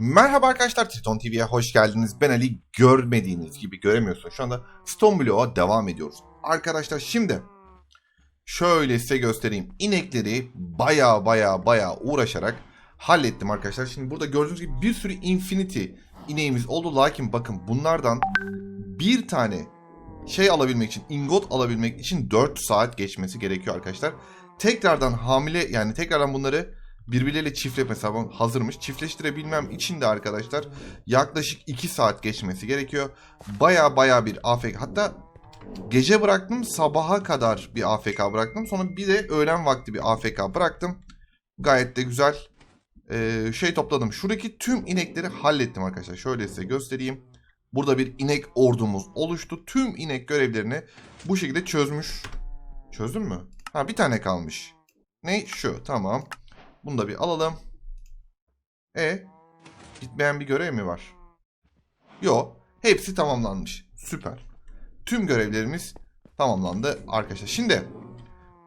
Merhaba arkadaşlar Triton TV'ye hoş geldiniz. Ben Ali görmediğiniz gibi göremiyorsun. Şu anda Stone Block'a devam ediyoruz. Arkadaşlar şimdi şöyle size göstereyim. İnekleri baya baya baya uğraşarak hallettim arkadaşlar. Şimdi burada gördüğünüz gibi bir sürü Infinity ineğimiz oldu. Lakin bakın bunlardan bir tane şey alabilmek için, ingot alabilmek için 4 saat geçmesi gerekiyor arkadaşlar. Tekrardan hamile yani tekrardan bunları birbirleriyle çiftle mesela hazırmış. Çiftleştirebilmem için de arkadaşlar yaklaşık 2 saat geçmesi gerekiyor. Baya baya bir AFK hatta gece bıraktım sabaha kadar bir AFK bıraktım. Sonra bir de öğlen vakti bir AFK bıraktım. Gayet de güzel ee, şey topladım. Şuradaki tüm inekleri hallettim arkadaşlar. Şöyle size göstereyim. Burada bir inek ordumuz oluştu. Tüm inek görevlerini bu şekilde çözmüş. Çözdün mü? Ha bir tane kalmış. Ne? Şu. Tamam. Bunu da bir alalım. E gitmeyen bir görev mi var? Yo. Hepsi tamamlanmış. Süper. Tüm görevlerimiz tamamlandı arkadaşlar. Şimdi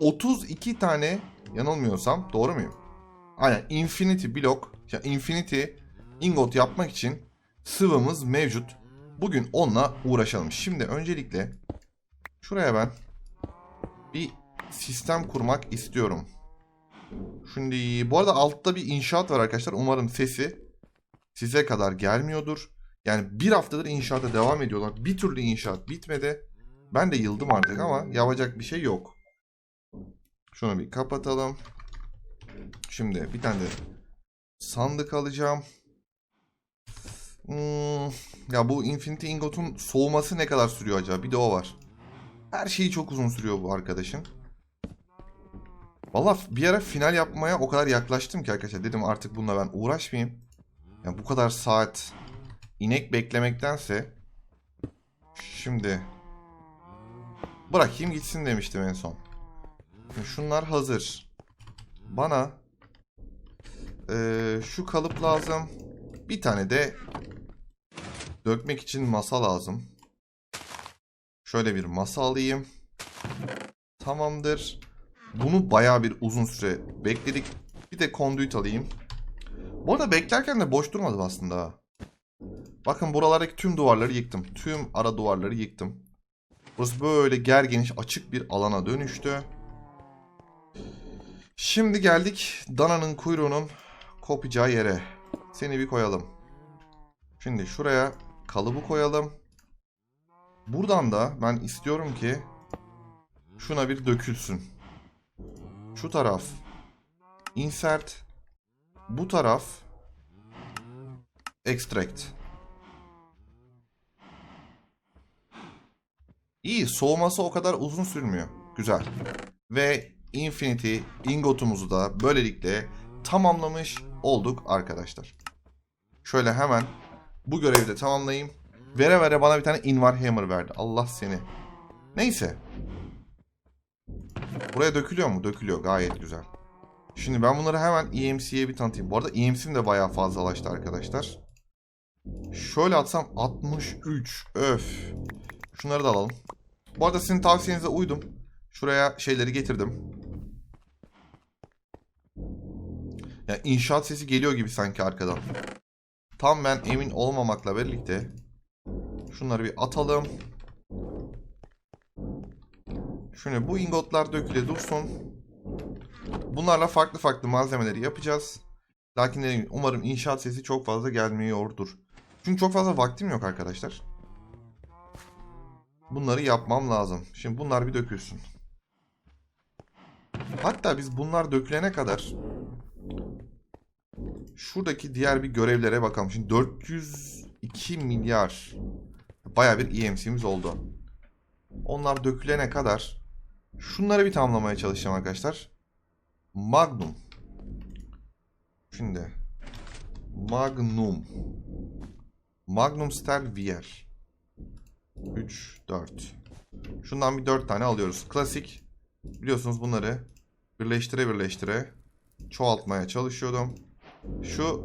32 tane yanılmıyorsam doğru muyum? Aynen Infinity Block, ya Infinity Ingot yapmak için sıvımız mevcut. Bugün onunla uğraşalım. Şimdi öncelikle şuraya ben bir sistem kurmak istiyorum. Şimdi bu arada altta bir inşaat var arkadaşlar. Umarım sesi size kadar gelmiyordur. Yani bir haftadır inşaata devam ediyorlar. Bir türlü inşaat bitmedi. Ben de yıldım artık ama yapacak bir şey yok. Şunu bir kapatalım. Şimdi bir tane de sandık alacağım. Hmm, ya bu Infinity Ingot'un soğuması ne kadar sürüyor acaba? Bir de o var. Her şeyi çok uzun sürüyor bu arkadaşın. Valla bir ara final yapmaya o kadar yaklaştım ki arkadaşlar. Dedim artık bununla ben uğraşmayayım. Yani bu kadar saat inek beklemektense şimdi bırakayım gitsin demiştim en son. Şunlar hazır. Bana eee, şu kalıp lazım. Bir tane de dökmek için masa lazım. Şöyle bir masa alayım. Tamamdır. Bunu bayağı bir uzun süre bekledik. Bir de konduit alayım. Bu arada beklerken de boş durmadım aslında. Bakın buralardaki tüm duvarları yıktım. Tüm ara duvarları yıktım. Burası böyle gergeniş açık bir alana dönüştü. Şimdi geldik dananın kuyruğunun kopacağı yere. Seni bir koyalım. Şimdi şuraya kalıbı koyalım. Buradan da ben istiyorum ki şuna bir dökülsün. Şu taraf insert bu taraf extract. İyi soğuması o kadar uzun sürmüyor. Güzel. Ve Infinity ingotumuzu da böylelikle tamamlamış olduk arkadaşlar. Şöyle hemen bu görevi de tamamlayayım. Vere vere bana bir tane Invar Hammer verdi. Allah seni. Neyse. Buraya dökülüyor mu? Dökülüyor. Gayet güzel. Şimdi ben bunları hemen EMC'ye bir tanıtayım. Bu arada EMC'm de bayağı fazlalaştı arkadaşlar. Şöyle atsam 63. Öf. Şunları da alalım. Bu arada sizin tavsiyenize uydum. Şuraya şeyleri getirdim. Ya inşaat sesi geliyor gibi sanki arkadan. Tam ben emin olmamakla birlikte şunları bir atalım. Şimdi bu ingotlar döküle dursun. Bunlarla farklı farklı malzemeleri yapacağız. Lakin umarım inşaat sesi çok fazla gelmiyordur. Çünkü çok fazla vaktim yok arkadaşlar. Bunları yapmam lazım. Şimdi bunlar bir dökülsün. Hatta biz bunlar dökülene kadar şuradaki diğer bir görevlere bakalım. Şimdi 402 milyar baya bir EMC'miz oldu. Onlar dökülene kadar şunları bir tamamlamaya çalışacağım arkadaşlar. Magnum. Şimdi Magnum. Magnum Star VR. 3, 4. Şundan bir 4 tane alıyoruz. Klasik. Biliyorsunuz bunları birleştire birleştire çoğaltmaya çalışıyordum. Şu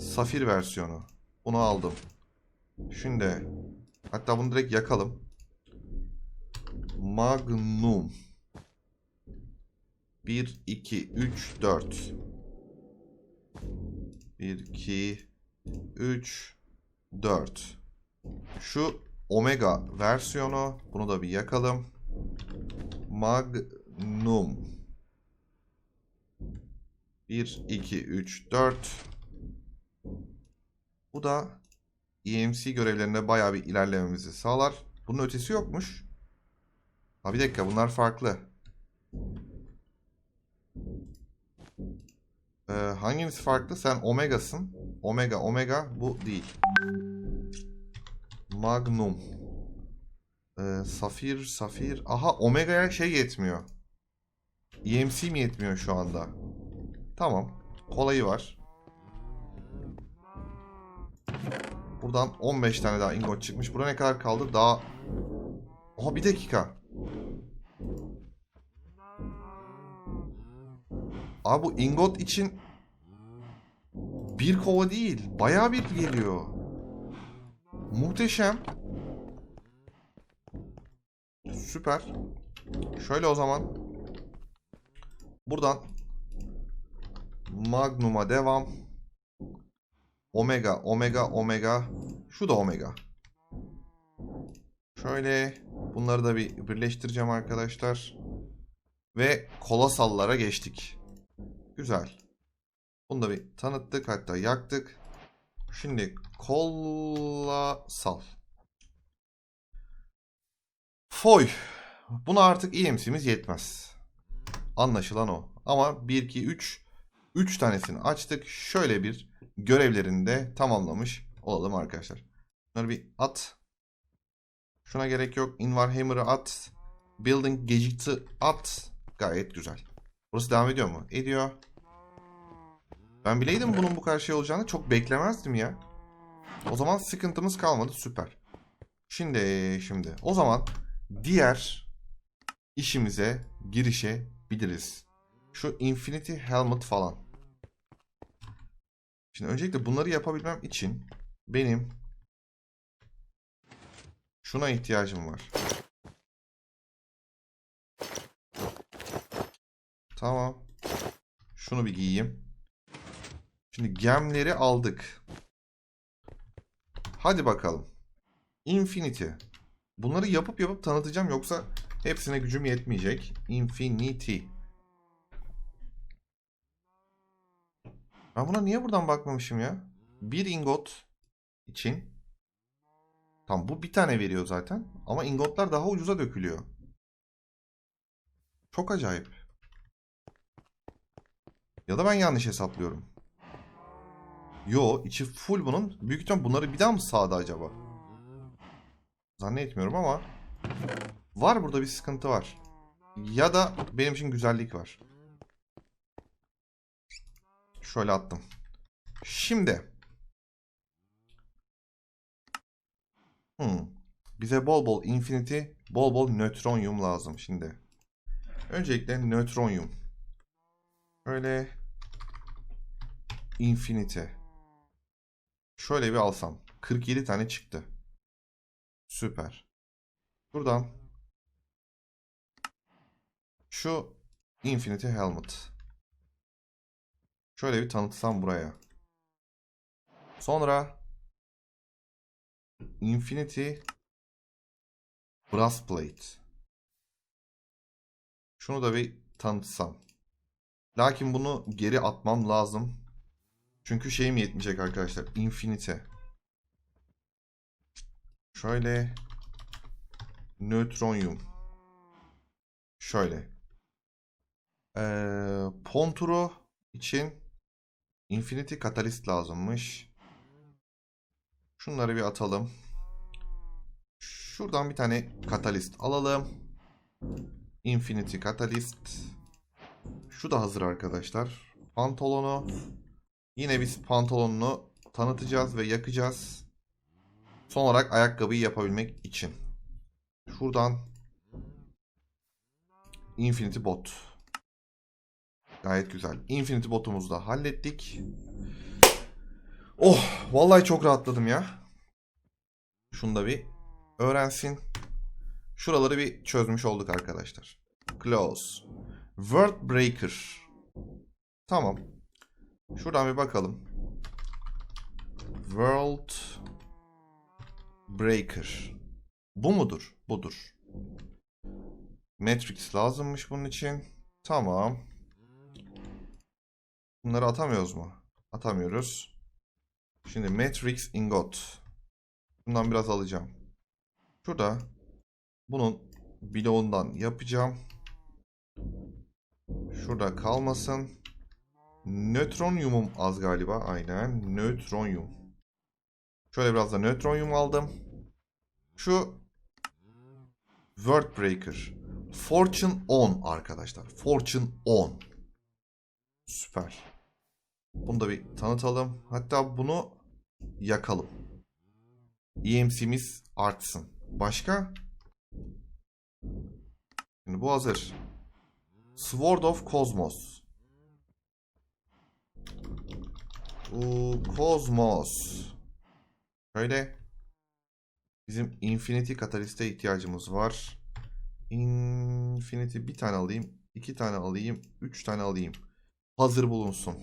safir versiyonu. Bunu aldım. Şimdi hatta bunu direkt yakalım. Magnum. 1, 2, 3, 4. 1, 2, 3, 4. Şu Omega versiyonu. Bunu da bir yakalım. Magnum. 1, 2, 3, 4. Bu da EMC görevlerinde bayağı bir ilerlememizi sağlar. Bunun ötesi yokmuş. Ha bir dakika bunlar farklı. Ee, hangisi farklı? Sen Omega'sın. Omega, Omega bu değil. Magnum. Ee, Safir, Safir. Aha Omega'ya şey yetmiyor. EMC mi yetmiyor şu anda? Tamam. Kolayı var. Buradan 15 tane daha ingot çıkmış. Burada ne kadar kaldı? Daha... Oha bir dakika. Abi bu ingot için bir kova değil. Bayağı bir geliyor. Muhteşem. Süper. Şöyle o zaman. Buradan Magnum'a devam. Omega, Omega, Omega. Şu da Omega. Şöyle bunları da bir birleştireceğim arkadaşlar. Ve kolosallara geçtik. Güzel. Bunu da bir tanıttık hatta yaktık. Şimdi kolasal. Foy. Buna artık EMC'miz yetmez. Anlaşılan o. Ama 1, 2, 3 3 tanesini açtık. Şöyle bir görevlerini de tamamlamış olalım arkadaşlar. Bunları bir at. Şuna gerek yok. Invarhammer'ı at. Building Gadget'ı at. Gayet güzel. Burası devam ediyor mu? Ediyor. Ben bileydim bunun bu kadar şey olacağını çok beklemezdim ya. O zaman sıkıntımız kalmadı. Süper. Şimdi şimdi o zaman diğer işimize girişebiliriz. Şu Infinity Helmet falan. Şimdi öncelikle bunları yapabilmem için benim şuna ihtiyacım var. Tamam. Şunu bir giyeyim. Şimdi gemleri aldık. Hadi bakalım. Infinity. Bunları yapıp yapıp tanıtacağım yoksa hepsine gücüm yetmeyecek. Infinity. Ben buna niye buradan bakmamışım ya? Bir ingot için. Tam bu bir tane veriyor zaten. Ama ingotlar daha ucuza dökülüyor. Çok acayip. Ya da ben yanlış hesaplıyorum. Yo içi full bunun. Büyük ihtimal bunları bir daha mı sağdı acaba? Zannetmiyorum ama. Var burada bir sıkıntı var. Ya da benim için güzellik var. Şöyle attım. Şimdi. Hmm. Bize bol bol infinity, bol bol nötronyum lazım şimdi. Öncelikle nötronyum. Şöyle infinity. Şöyle bir alsam. 47 tane çıktı. Süper. Buradan şu infinity helmet. Şöyle bir tanıtsam buraya. Sonra Infinity Brass Plate. Şunu da bir tanıtsam. Lakin bunu geri atmam lazım. Çünkü şeyim yetmeyecek arkadaşlar. Infinity. Şöyle nötronyum. Şöyle. Ee, Ponturo için Infinity Catalyst lazımmış. Şunları bir atalım. Şuradan bir tane Catalyst alalım. Infinity Catalyst. Şu da hazır arkadaşlar. Pantolonu. Yine biz pantolonunu tanıtacağız ve yakacağız. Son olarak ayakkabıyı yapabilmek için. Şuradan Infinity Bot. Gayet güzel. Infinity botumuzu da hallettik. Oh vallahi çok rahatladım ya. Şunu da bir öğrensin. Şuraları bir çözmüş olduk arkadaşlar. Close. Word Breaker. Tamam. Şuradan bir bakalım. World Breaker. Bu mudur? Budur. Matrix lazımmış bunun için. Tamam. Bunları atamıyoruz mu? Atamıyoruz. Şimdi Matrix Ingot. Bundan biraz alacağım. Şurada bunun bloğundan yapacağım. Şurada kalmasın. Nötronyumum az galiba. Aynen. Nötronyum. Şöyle biraz da nötronyum aldım. Şu Wordbreaker. Fortune 10 arkadaşlar. Fortune 10. Süper. Bunu da bir tanıtalım. Hatta bunu yakalım. EMC'miz artsın. Başka? Şimdi bu hazır. Sword of Cosmos. Bu Cosmos. Şöyle. Bizim Infinity Catalyst'e ihtiyacımız var. Infinity bir tane alayım. iki tane alayım. Üç tane alayım. Hazır bulunsun.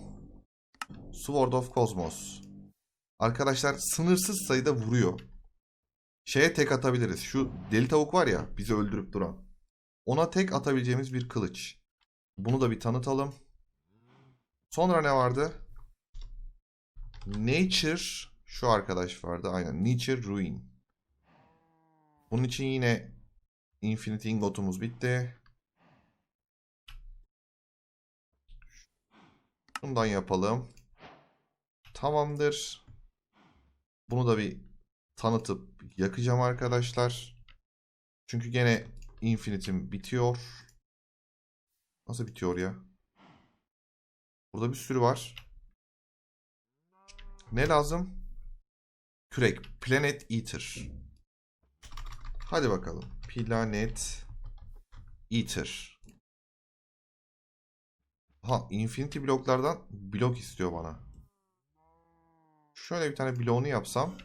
Sword of Cosmos. Arkadaşlar sınırsız sayıda vuruyor. Şeye tek atabiliriz. Şu deli tavuk var ya bizi öldürüp duran. Ona tek atabileceğimiz bir kılıç. Bunu da bir tanıtalım. Sonra ne vardı? Nature şu arkadaş vardı. Aynen. Nature Ruin. Bunun için yine Infinity Ingot'umuz bitti. Bundan yapalım. Tamamdır. Bunu da bir tanıtıp yakacağım arkadaşlar. Çünkü gene Infinity'm bitiyor. Nasıl bitiyor ya? Burada bir sürü var. Ne lazım? Kürek. Planet Eater. Hadi bakalım. Planet Eater. Ha, Infinity bloklardan blok istiyor bana. Şöyle bir tane bloğunu yapsam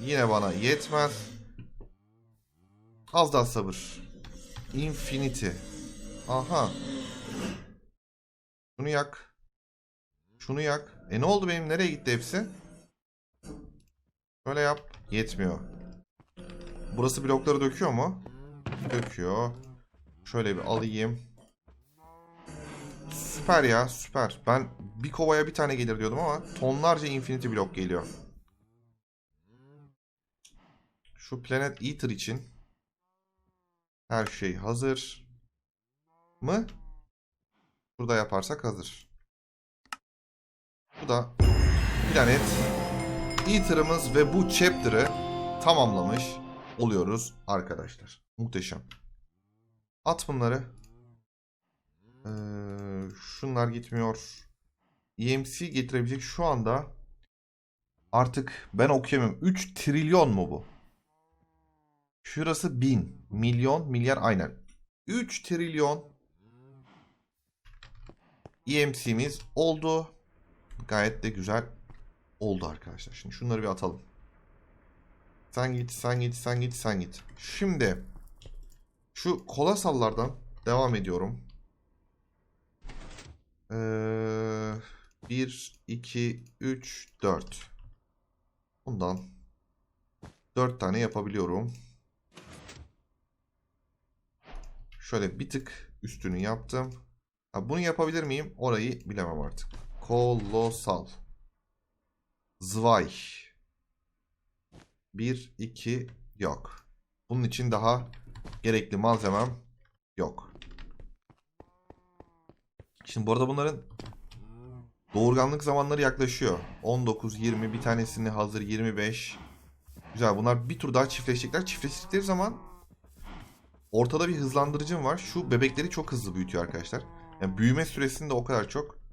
yine bana yetmez. Az daha sabır. Infinity. Aha. Şunu yak. Şunu yak. E ne oldu benim? Nereye gitti hepsi? Böyle yap. Yetmiyor. Burası blokları döküyor mu? Döküyor. Şöyle bir alayım. Süper ya süper. Ben bir kovaya bir tane gelir diyordum ama tonlarca infinity blok geliyor. Şu Planet Eater için her şey hazır mı? Burada yaparsak hazır. Bu da Planet Eater'ımız ve bu chapter'ı tamamlamış oluyoruz arkadaşlar. Muhteşem. At bunları. Ee, şunlar gitmiyor. EMC getirebilecek şu anda artık ben okuyamıyorum. 3 trilyon mu bu? Şurası 1000. Milyon, milyar aynen. 3 trilyon EMC'miz oldu. Gayet de güzel oldu arkadaşlar. Şimdi şunları bir atalım. Sen git, sen git, sen git, sen git. Şimdi şu kolasallardan devam ediyorum. Ee, 1, 2, 3, 4. Bundan 4 tane yapabiliyorum. Şöyle bir tık üstünü yaptım. Ha, bunu yapabilir miyim? Orayı bilemem artık. Kolosal. Zvay. 1, 2 yok. Bunun için daha gerekli malzemem yok. Şimdi bu arada bunların doğurganlık zamanları yaklaşıyor. 19, 20 bir tanesini hazır 25. Güzel bunlar bir tur daha çiftleşecekler. Çiftleştikleri zaman ortada bir hızlandırıcım var. Şu bebekleri çok hızlı büyütüyor arkadaşlar. Yani büyüme süresini de o kadar çok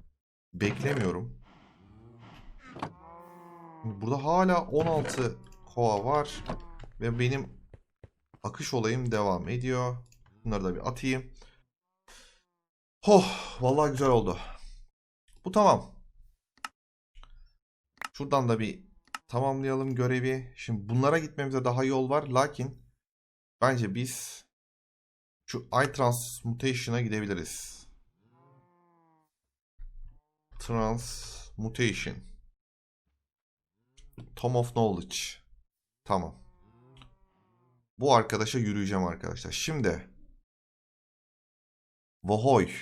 beklemiyorum. Burada hala 16 kova var. Ve benim akış olayım devam ediyor. Bunları da bir atayım. Oh, vallahi güzel oldu. Bu tamam. Şuradan da bir tamamlayalım görevi. Şimdi bunlara gitmemize daha yol var. Lakin bence biz şu Eye Transmutation'a gidebiliriz. Transmutation. Tom of Knowledge. Tamam. Bu arkadaşa yürüyeceğim arkadaşlar. Şimdi. Vohoy.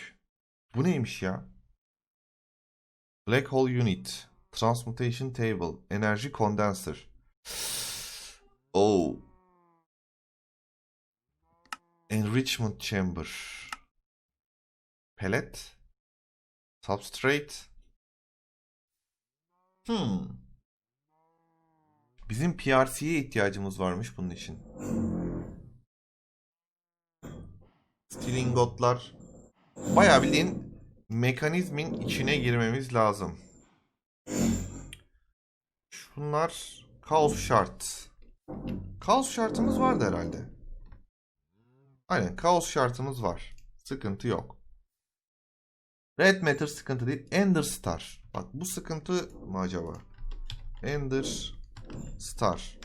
Bu neymiş ya? Black Hole Unit. Transmutation Table. Enerji Condenser. Oh. Enrichment Chamber. Pellet. Substrate. Hmm. Bizim PRC'ye ihtiyacımız varmış bunun için. Steel ingotlar. Bayağı bildiğin mekanizmin içine girmemiz lazım. Şunlar kaos şart. Kaos şartımız vardı herhalde. Aynen kaos şartımız var. Sıkıntı yok. Red Matter sıkıntı değil. Ender Star. Bak bu sıkıntı mı acaba? Ender Star.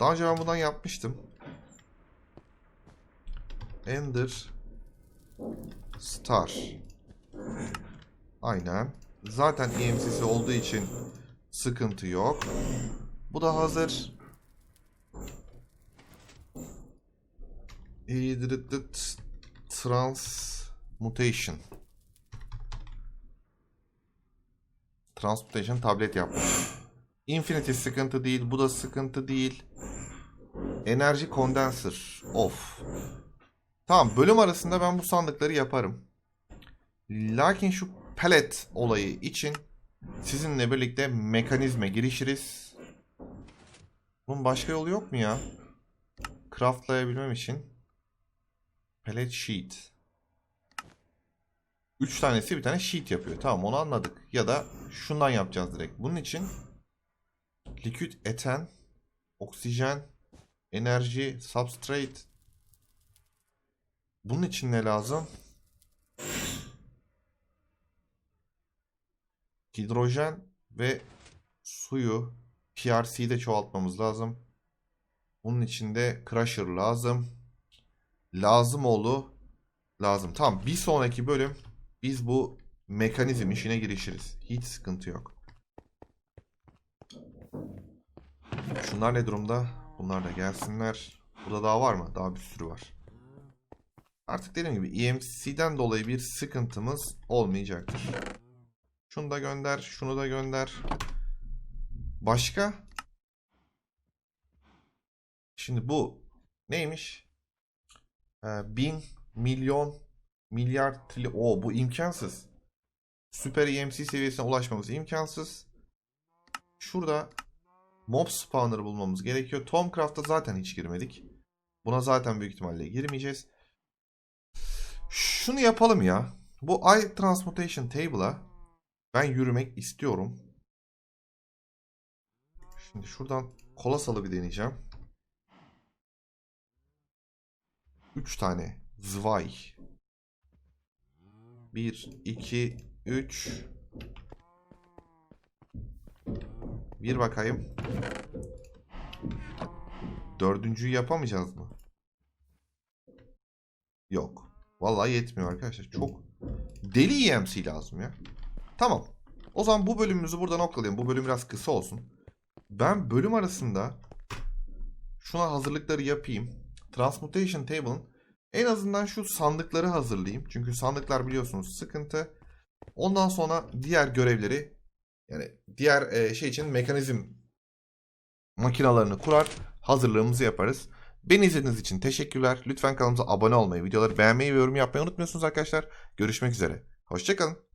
Daha önce ben bundan yapmıştım. Ender Star. Aynen. Zaten EMC'si olduğu için sıkıntı yok. Bu da hazır. Hidrit Transmutation. Transmutation tablet yapmış. Infinity sıkıntı değil. Bu da sıkıntı değil. Enerji Condenser. Of. Tamam bölüm arasında ben bu sandıkları yaparım. Lakin şu pellet olayı için sizinle birlikte mekanizme girişiriz. Bunun başka yolu yok mu ya? Craftlayabilmem için. Pellet sheet. 3 tanesi bir tane sheet yapıyor. Tamam onu anladık. Ya da şundan yapacağız direkt. Bunun için liquid eten, oksijen, enerji, substrate. Bunun için ne lazım? Hidrojen ve suyu PRC'de çoğaltmamız lazım. Bunun için de crusher lazım. Lazım oldu. Lazım. Tamam bir sonraki bölüm biz bu mekanizm işine girişiriz. Hiç sıkıntı yok. Şunlar ne durumda? Bunlar da gelsinler. Burada daha var mı? Daha bir sürü var. Artık dediğim gibi EMC'den dolayı bir sıkıntımız olmayacaktır. Şunu da gönder, şunu da gönder. Başka? Şimdi bu neymiş? Ee, bin, milyon, milyar, trilyon. Oo bu imkansız. Süper EMC seviyesine ulaşmamız imkansız. Şurada mob spawner bulmamız gerekiyor. Tomcraft'a zaten hiç girmedik. Buna zaten büyük ihtimalle girmeyeceğiz. Şunu yapalım ya. Bu I Transmutation Table'a ben yürümek istiyorum. Şimdi şuradan kolasalı bir deneyeceğim. 3 tane zvay. 1, 2, 3. Bir bakayım. Dördüncüyü yapamayacağız mı? Yok. Vallahi yetmiyor arkadaşlar. Çok deli EMC lazım ya. Tamam. O zaman bu bölümümüzü burada noktalayalım. Bu bölüm biraz kısa olsun. Ben bölüm arasında şuna hazırlıkları yapayım. Transmutation Table'ın en azından şu sandıkları hazırlayayım. Çünkü sandıklar biliyorsunuz sıkıntı. Ondan sonra diğer görevleri yani diğer e, şey için mekanizm makinalarını kurar. Hazırlığımızı yaparız. Beni izlediğiniz için teşekkürler. Lütfen kanalımıza abone olmayı, videoları beğenmeyi ve yorum yapmayı unutmuyorsunuz arkadaşlar. Görüşmek üzere. Hoşçakalın.